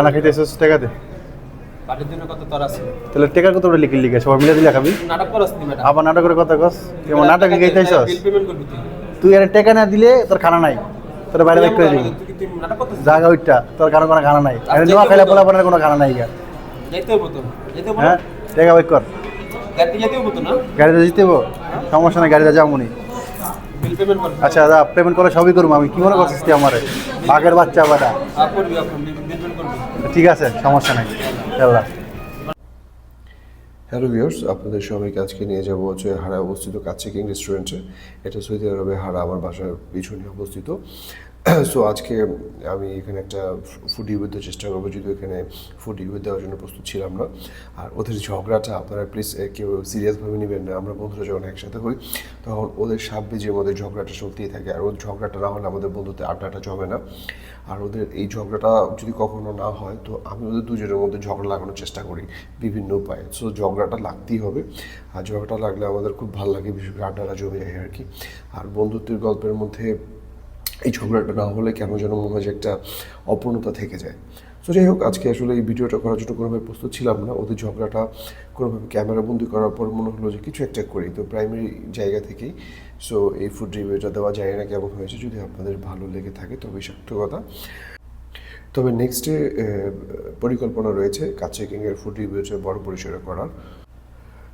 খানা খাইতে এসেছিস টাকাতে জন্য কত তোর আছে? তাহলে টাকা কত করে লিখে লিখে সবাই মিলে দিলে খাবি? নাটক করস নি ম্যাডাম। আবার নাটকের কথা কস? যেমন নাটকে গাইতে আইসস বিল পেমেন্ট করবি তুই। টাকা না দিলে তোর খানা নাই। তোর বাইরে করে দিবি। জায়গা ওইটা তোর কারও কোনো খানা নাই। আর খাইলে। পোলা কোনো খানা নাই গা। যাইতে হব তো যেতে হব হ্যাঁ টাকা বাইক কর। গাড়িতে যেতে হব তো না? গাড়িতে হব সমস্যা নাই গাড়িতে যাব নি আচ্ছা দাদা পেমেন্ট করে সবই করব আমি। কি মনে করছিস তুই আমারে? আগের বাচ্চা বাটা। ঠিক আছে সমস্যা নাই। চল্লা হ্যালো ভিউর্স আপনাদের সবাইকে আজকে নিয়ে যাব হচ্ছে হারা অবস্থিত কাছে কিং রেস্টুরেন্টে। এটা সৌদি আরবে হারা আমার বাসার পিছনে অবস্থিত। সো আজকে আমি এখানে একটা ফুড রিভিউ দিতে চেষ্টা করব, যদিও এখানে ফুড রিভিউ দেওয়ার জন্য প্রস্তুত ছিলাম না। আর ওদের ঝগড়াটা আপনারা প্লিজ কেউ সিরিয়াসভাবে নেবেন না, আমরা বন্ধুরা যখন একসাথে হই, তখন ওদের সাপ বীজের মধ্যে ঝগড়াটা চলতেই থাকে। আর ওদের ঝগড়াটা না হলে আমাদের বন্ধুতে আড্ডাটা জমে না। আর ওদের এই ঝগড়াটা যদি কখনো না হয়, তো আমি ওদের দুজনের মধ্যে ঝগড়া লাগানোর চেষ্টা করি বিভিন্ন উপায়ে। সো ঝগড়াটা লাগতেই হবে। আর ঝগড়াটা লাগলে আমাদের খুব ভালো লাগে বিশেষ করে আড্ডাটা জমে যায় আর কি। আর বন্ধুত্বের গল্পের মধ্যে এই ঝগড়াটা না হলে কেন যেন মনে হয় যে একটা অপূর্ণতা থেকে যায়। সো যাই হোক, আজকে আসলে এই ভিডিওটা করার জন্য কোনোভাবে প্রস্তুত ছিলাম না। ওদের ঝগড়াটা কোনোভাবে ক্যামেরা বন্দি করার পর মনে হলো যে কিছু একটা করি। তো প্রাইমারি জায়গা থেকেই সো এই ফুড রিভিউটা দেওয়া যায় না কেমন হয়েছে যদি আপনাদের ভালো লেগে থাকে, তবে সত্য কথা। তবে নেক্সটে পরিকল্পনা রয়েছে কাছে কিংয়ের ফুড রিভিউটা বড় পরিসরে করার।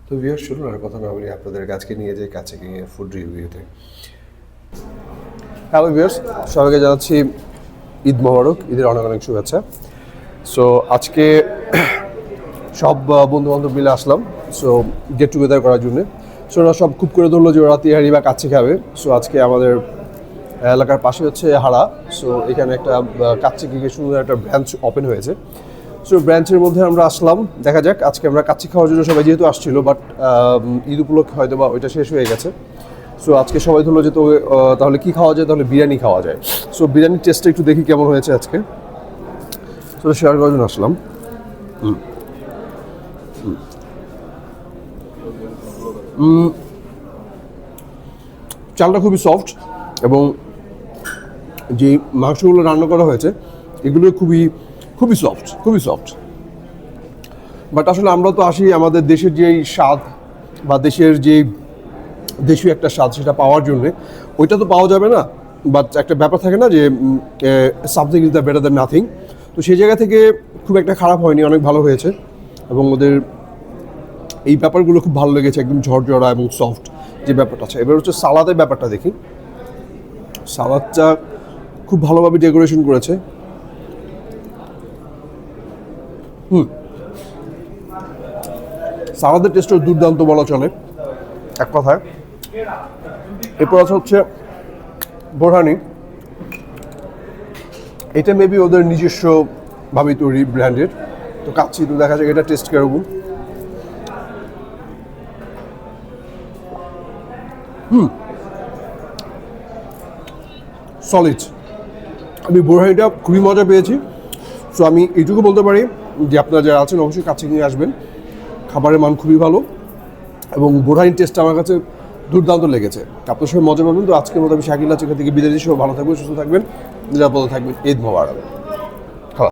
তো ভিউয়ার শুনুন আর কথা না বলি আপনাদের আজকে নিয়ে যাই কাছে কিংয়ের ফুড রিভিউতে হ্যালো ভিউয়ার্স, সবাইকে জানাচ্ছি ঈদ মোবারক, ঈদের অনেক অনেক শুভেচ্ছা। সো আজকে সব বন্ধু বান্ধব মিলে আসলাম। সো গেট টুগেদার করার জন্য। সো ওরা সব খুব করে ধরলো যে ওরা তিহারি বা কাচ্চি খাবে। সো আজকে আমাদের এলাকার পাশে হচ্ছে হাড়া। সো এখানে একটা কাচ্চি কিকে সুন্দর একটা ব্রাঞ্চ ওপেন হয়েছে। সো ব্রাঞ্চের মধ্যে আমরা আসলাম। দেখা যাক, আজকে আমরা কাচ্চি খাওয়ার জন্য সবাই যেহেতু আসছিল বাট ঈদ উপলক্ষে হয়তো বা ওইটা শেষ হয়ে গেছে। সো আজকে সবাই ধরলো যে তো তাহলে কি খাওয়া যায়? তাহলে বিরিয়ানি খাওয়া যায়। সো বিরিয়ানির টেস্টটা একটু দেখি কেমন হয়েছে আজকে। সো শেয়ার করার জন্য আসলাম। চালটা খুবই সফট এবং যে মাংসগুলো রান্না করা হয়েছে, এগুলো খুবই খুবই সফট খুবই সফট বাট আসলে আমরা তো আসি আমাদের দেশের যেই স্বাদ বা দেশের যে দেশীয় একটা স্বাদ সেটা পাওয়ার জন্যে। ওইটা তো পাওয়া যাবে না বাট একটা ব্যাপার থাকে না যে something is the better than nothing তো সেই জায়গা থেকে খুব একটা খারাপ হয়নি, অনেক ভালো হয়েছে। এবং ওদের এই ব্যাপারগুলো খুব ভালো লেগেছে, একদম ঝরঝরা এবং সফট যে ব্যাপারটা আছে। এবার হচ্ছে সালাদের ব্যাপারটা দেখি। সালাদটা খুব ভালোভাবে ডেকোরেশন করেছে। হুম। সালাদের টেস্টও দুর্দান্ত বলা চলে, এক কথায়। এরপর আছে হচ্ছে বোরহানি। এটা মেবি ওদের নিজস্ব ভাবে তৈরি ব্র্যান্ডের তো কাচ্ছি তো দেখা যাক, এটা টেস্ট কীরকম। হুম। সলিড আমি বোরহানিটা খুবই মজা পেয়েছি। সো আমি এইটুকু বলতে পারি যে আপনারা যারা আছেন, অবশ্যই কাছে নিয়ে আসবেন। খাবারের মান খুবই ভালো। এবং বোরহানির টেস্ট আমার কাছে দুর্দান্ত লেগেছে। আপনার সবাই মজা পাবেন তো আজকের মতো আমি শাকিল আছে থেকে বিদায় দিচ্ছি। ভালো থাকবেন, সুস্থ থাকবেন, নিরাপদে থাকবেন। ঈদ মোবারক।